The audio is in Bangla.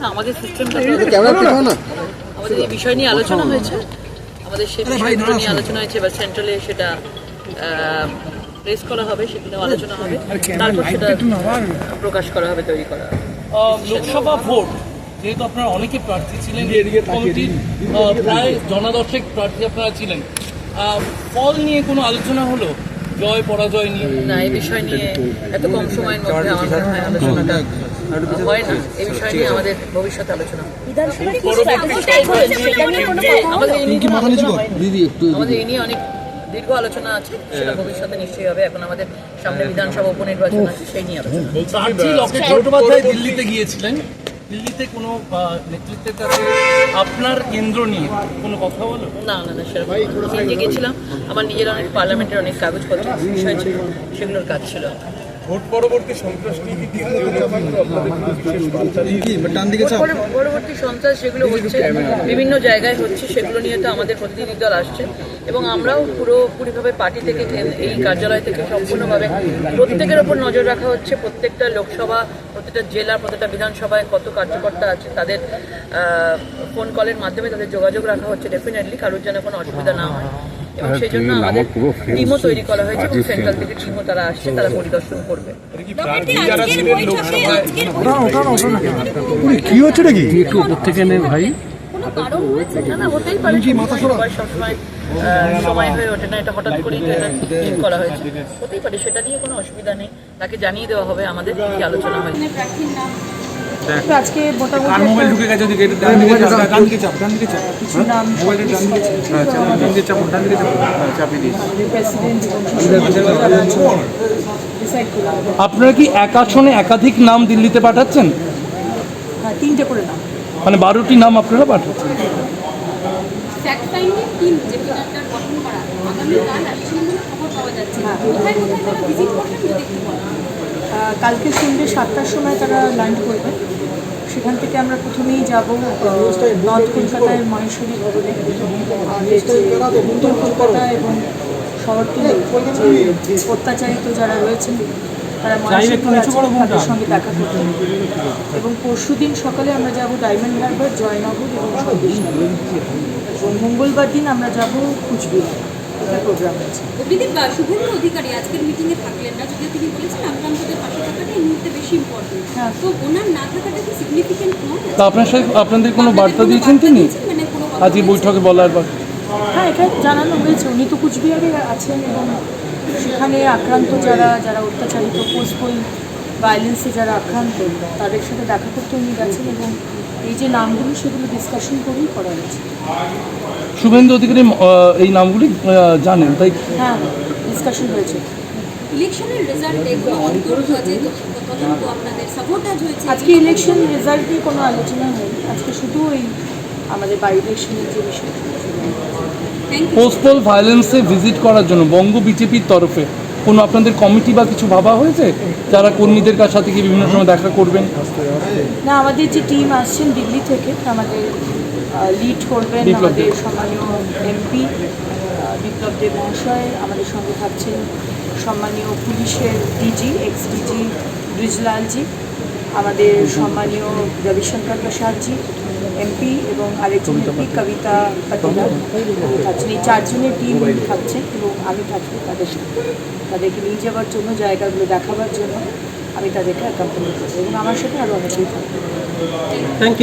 না, আমাদের সিস্টেমটা ক্যামেরা ঠিক না আমাদের এই বিষয় নিয়ে আলোচনা হয়েছে। আমাদের সেই বিষয়গুলো নিয়ে আলোচনা হয়েছে এবার সেন্ট্রালে সেটা প্রেস করা হবে সেখানেও আলোচনা হবে। তারপর সেটা প্রকাশ করা হবে তৈরি করা লোকসভা ভোট যেহেতু আপনারা অনেকে প্রার্থী ছিলেন কমিটির প্রায় জনাদশেক প্রার্থী আপনারা ছিলেন। আহ, ফল নিয়ে কোনো আলোচনা হলো? জয় পরাজয় নিয়ে না এই বিষয় নিয়ে এত কম সময়ের মধ্যে আমার মনে হয় আলোচনাটা হয় না এই বিষয় নিয়ে আমাদের ভবিষ্যতে আলোচনা আমাদের এই নিয়ে অনেক দীর্ঘ আলোচনা আছে সেটা ভবিষ্যতে নিশ্চয়ই হবে এখন আমাদের সামনে বিধানসভা উপনির্বাচন আছে সেই নিয়ে আলোচনা দিল্লিতে গিয়েছিলেন দিল্লিতে কোনো নেতৃত্বের কাছে আপনার কেন্দ্র নিয়ে কোনো কথা বলো না না না, সেরকম। গেছিলাম আমার নিজের অনেক পার্লামেন্টের অনেক কাগজপত্র বিষয় ছিল, সেগুলোর কাজ ছিল ভোট পরবর্তী পরবর্তী সন্ত্রাস যেগুলো হচ্ছে বিভিন্ন জায়গায় হচ্ছে সেগুলো নিয়ে তো আমাদের প্রতিনিধি দল আসছে। এবং আমরাও পুরোপুরিভাবে পার্টি থেকে এই কার্যালয় থেকে সম্পূর্ণভাবে প্রত্যেকের ওপর নজর রাখা হচ্ছে। প্রত্যেকটা লোকসভা প্রত্যেকটা জেলা প্রত্যেকটা বিধানসভায় কত কার্যকর্তা আছে তাদের ফোন কলের মাধ্যমে তাদের যোগাযোগ রাখা হচ্ছে। ডেফিনেটলি কারোর যেন কোনো অসুবিধা না হয়। এবং সেই জন্য আমাদের টিমও তৈরি করা হয়েছে এবং সেন্ট্রাল থেকে টিমও তারা আসছে তারা পরিদর্শন করবে। কি হচ্ছে নাকি? একটু উপর থেকে নে ভাই। না না হতেই পারে সবসময় আহ, সময় হয়ে ওঠে না এটা হঠাৎ করেই ঠিক করা হয়েছে। হতেই পারে সেটা নিয়ে কোনো অসুবিধা নেই। তাকে জানিয়ে দেওয়া হবে আমাদের কি আলোচনা হয়েছে তো আজকে মোটামুটি মোবাইল ঢুকে গেছে ওদিকে ডান দিকে চাপ ডান দিকে চাপ ডান দিকে চাপ। কিছু নাম মোবাইলের ডান দিকে চাপ ডান দিকে চাপ ডান দিকে চাপ চাপিয়ে দিয়েছি প্রেসিডেন্ট ডিসাইড করলাম আপনারা কি এক আসনে একাধিক নাম দিল্লিতে পাঠাচ্ছেন? হ্যাঁ তিনটে করে নাম। মানে বারোটি নাম আপনারা পাঠাচ্ছেন? কালকে সন্ধ্যে সাতটার সময় তারা ল্যান্ড করবে। সেখান থেকে আমরা প্রথমেই যাব নর্থ কলকাতায় মহেশ্বরী ভবনে উত্তর কলকাতা এবং শহরতলি যে অত্যাচারিত যারা রয়েছেন তারা তাদের সঙ্গে দেখা করতে এবং পরশু দিন সকালে আমরা যাব ডায়মন্ড হারবার জয়নগর এবং সন্দেশনগর এবং মঙ্গলবার দিন আমরা যাব কুচবিহার। প্রোগ্রাম আছে। অভিদীপ শুভেন্দু অধিকারী আজকের মিটিংয়ে থাকলেন না যদিও তিনি বলেছেন আক্রান্তদের পাশে থাকাটা এই মুহূর্তে বেশি ইম্পর্টেন্ট হ্যাঁ। তো ওনার না থাকাটা কি সিগনিফিকেন্ট নয়? তা আপনার সাথে আপনাদের কোনো বার্তা দিয়েছেন তিনি? মানে কোনো কথা আজ এই বৈঠকে বলার বা হ্যাঁ এটা জানানো হয়েছে। উনি তো কুচবিহারে আছেন এবং সেখানে আক্রান্ত যারা যারা অত্যাচারিত পোস্টপোল ভায়োলেন্সে যারা আক্রান্ত তাদের সাথে দেখা করতে উনি গেছেন এবং এই যে নামগুলো সেগুলো ডিসকাশন করেই করা হয়েছে। শুভেন্দু অধিকারী এই নামগুলি জানেন তাই হ্যাঁ ডিসকাশন হয়েছে। ইলেকশনের রেজাল্টে কোনো অন্তর যে তদন্ত আপনাদের সাপোর্টাজ হয়েছে। আজকে ইলেকশন রেজাল্ট নিয়ে কোনো আলোচনা হয়নি আজকে শুধু ওই আমাদের বাই ইলেকশনের যে বিষয় ইউ ভায়োলেন্সে ভিজিট করার জন্য বঙ্গ বিজেপির তরফে। কোনো আপনাদের কমিটি বা কিছু ভাবা হয়েছে? যারা কর্মীদের কাছ সাথে গিয়ে বিভিন্ন সময় দেখা করবেন? না আমাদের যে টিম আসছেন দিল্লি থেকে আমাদের লিড করবেন আমাদের সম্মানীয় এমপি বিপ্লব দেব মহাশয় আমাদের সঙ্গে থাকছেন সম্মানীয় পুলিশের ডিজি এক্স ডিজি ব্রিজলালজি আমাদের সম্মানীয় রবিশঙ্কর প্রসাদজি এমপি এবং আরেকজন এমপি কবিতা উনি থাকছেন এই চারজনের টিম থাকছে এবং আমি থাকব তাদের সাথে। তাদেরকে নিয়ে যাওয়ার জন্য জায়গাগুলো দেখাবার জন্য আমি তাদেরকে অ্যাকাম্পানি করব এবং আমার সাথে আরও অনেকেই থাকব। Thank you